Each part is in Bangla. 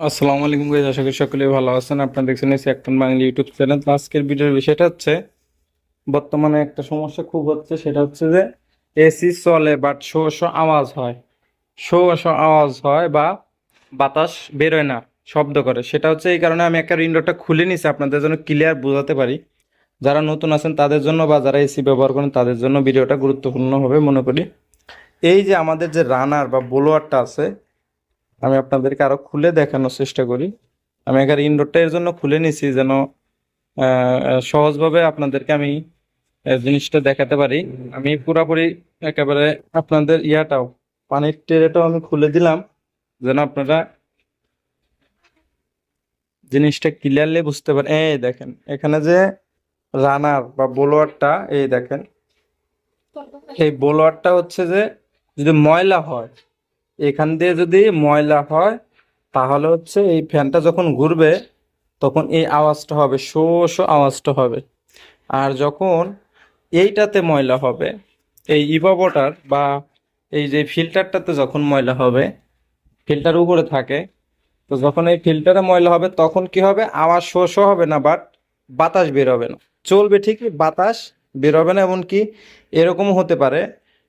আসসালামু আলাইকুম গাইজ আশা করি সকলে ভালো আছেন। আপনারা দেখছেন এসে একটন বাংলা ইউটিউব চ্যানেল আজকের ভিডিওর বিষয়টা হচ্ছে, বর্তমানে একটা সমস্যা খুব হচ্ছে, সেটা হচ্ছে যে এসি চলে বাট শো শো আওয়াজ হয়। শো শো আওয়াজ হয় বা বাতাস বেরোয় না, শব্দ করে। সেটা হচ্ছে এই কারণে আমি একটা উইন্ডোটা খুলে নিছি আপনাদের জন্য ক্লিয়ার বোঝাতে পারি। যারা নতুন আছেন, তাদের জন্য বা যারা এসি ব্যবহার করেন, তাদের জন্য ভিডিওটা গুরুত্বপূর্ণ হবে, মনে করি। এই যে আমাদের যে রানার বা ব্লোয়ারটা আছে আমি আপনাদেরকে আরও খুলে দেখানোর চেষ্টা করি। আমি এখানে ইনডোরটা এর জন্য খুলে নিছি যেন সহজভাবে আপনাদেরকে আমি জিনিসটা দেখাতে পারি। আমি পুরাপুরি একেবারে আপনাদের ইয়াটাও, পানির টেরেটাও আমি খুলে দিলাম, যেন আপনারা জিনিসটা ক্লিয়ারলি বুঝতে পারেন। এই দেখেন, এখানে যে রানার বা বোলোয়ারটা, এই দেখেন, এই বোলোয়ারটা হচ্ছে যে যদি ময়লা হয় এখান দিয়ে যদি ময়লা হয়, তাহলে হচ্ছে এই ফ্যানটা যখন ঘুরবে, তখন এই আওয়াজটা হবে, শো শো আওয়াজটা হবে। আর যখন এইটাতে ময়লা হবে, এই ইভাবোটার বা এই যে ফিল্টারটাতে যখন ময়লা হবে, ফিল্টার উপরে থাকে, তো যখন এই ফিল্টারে ময়লা হবে, তখন কি হবে? আওয়াজ শো শো হবে না, বাট বাতাস বেরোবে না। চলবে ঠিকই, বাতাস বেরোবে না, এমনকি এরকমও হতে পারে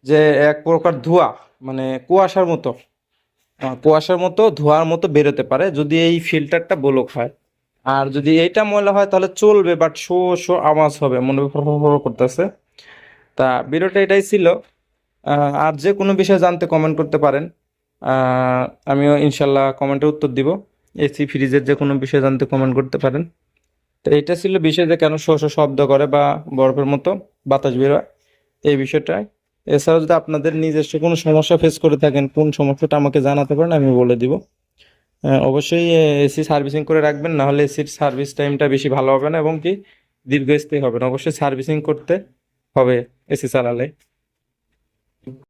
যে এক প্রকার ধোঁয়া মানে কুয়াশার মতো। কুয়াশার মতো, ধোঁয়ার মতো বেরোতে পারে। যদি এই ফিল্টারটা ব্লক হয়। আর যদি এইটা ময়লা হয়, তাহলে চলবে বাট শো শো আওয়াজ হবে। মনে হবে করতেছে। তা ভিডিওটা এটাই ছিল। আর যে কোনো বিষয়ে জানতে কমেন্ট করতে পারেন। আমিও ইনশাল্লাহ কমেন্টের উত্তর দিব। এসি ফ্রিজের যে কোনো বিষয়ে জানতে কমেন্ট করতে পারেন। তো এটা ছিল বিষয় যে কেন শো শো শব্দ করে বা বরফের মতো বাতাস বেরোয়। এই বিষয়টাই। এছাড়াও যদি আপনাদের নিজস্ব কোনো সমস্যা ফেস করে থাকেন কোন সমস্যাটা আমাকে জানাতে পারেন আমি বলে দিব। আহ, অবশ্যই এসি সার্ভিসিং করে রাখবেন নাহলে এসির সার্ভিস টাইমটা বেশি ভালো হবে না এবং কি দীর্ঘস্থায়ী হবে না। অবশ্যই সার্ভিসিং করতে হবে এসি চালালে।